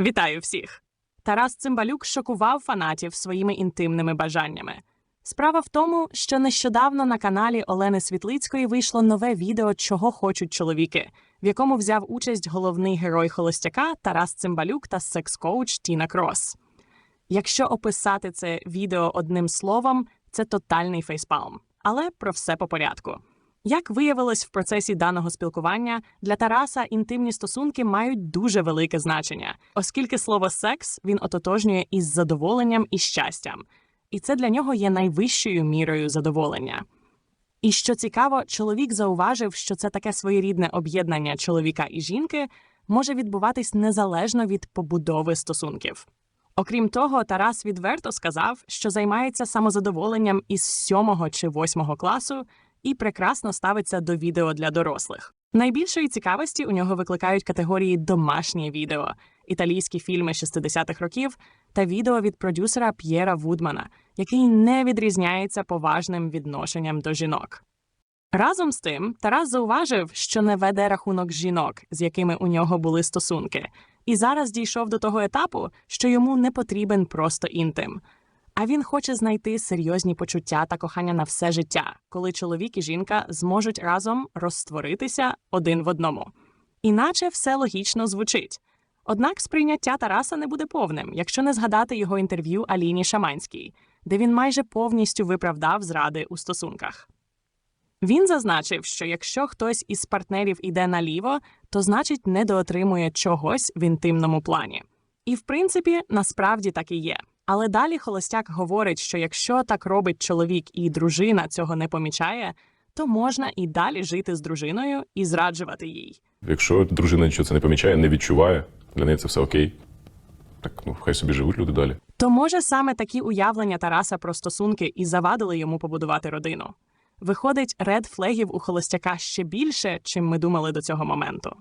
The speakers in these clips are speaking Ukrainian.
Вітаю всіх! Тарас Цимбалюк шокував фанатів своїми інтимними бажаннями. Справа в тому, що нещодавно на каналі Олени Світлицької вийшло нове відео Чого хочуть чоловіки, в якому взяв участь головний герой холостяка Тарас Цимбалюк та секс-коуч Тіна Крос. Якщо описати це відео одним словом, це тотальний фейспалм. Але про все по порядку. Як виявилось в процесі даного спілкування, для Тараса інтимні стосунки мають дуже велике значення, оскільки слово секс він ототожнює із задоволенням і щастям, і це для нього є найвищою мірою задоволення. І що цікаво, чоловік зауважив, що це таке своєрідне об'єднання чоловіка і жінки може відбуватись незалежно від побудови стосунків. Окрім того, Тарас відверто сказав, що займається самозадоволенням із сьомого чи восьмого класу і прекрасно ставиться до відео для дорослих. Найбільшої цікавості у нього викликають категорії домашнє відео, італійські фільми 60-х років та відео від продюсера П'єра Вудмана, який не відрізняється поважним відношенням до жінок. Разом з тим, Тарас зауважив, що не веде рахунок жінок, з якими у нього були стосунки, і зараз дійшов до того етапу, що йому не потрібен просто інтим. А він хоче знайти серйозні почуття та кохання на все життя, коли чоловік і жінка зможуть разом розтворитися один в одному. Іначе все логічно звучить. Однак сприйняття Тараса не буде повним, якщо не згадати його інтерв'ю Аліні Шаманській, де він майже повністю виправдав зради у стосунках. Він зазначив, що якщо хтось із партнерів іде наліво, то значить недоотримує чогось в інтимному плані. І в принципі, насправді так і є. Але далі холостяк говорить, що якщо так робить чоловік і дружина цього не помічає, то можна і далі жити з дружиною і зраджувати їй. Якщо дружина нічого це не помічає, не відчуває, для неї це все окей. Так, ну хай собі живуть люди далі. То може саме такі уявлення Тараса про стосунки і завадили йому побудувати родину. Виходить, ред флегів у холостяка ще більше, чим ми думали до цього моменту.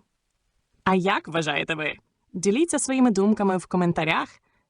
А як вважаєте ви? Діліться своїми думками в коментарях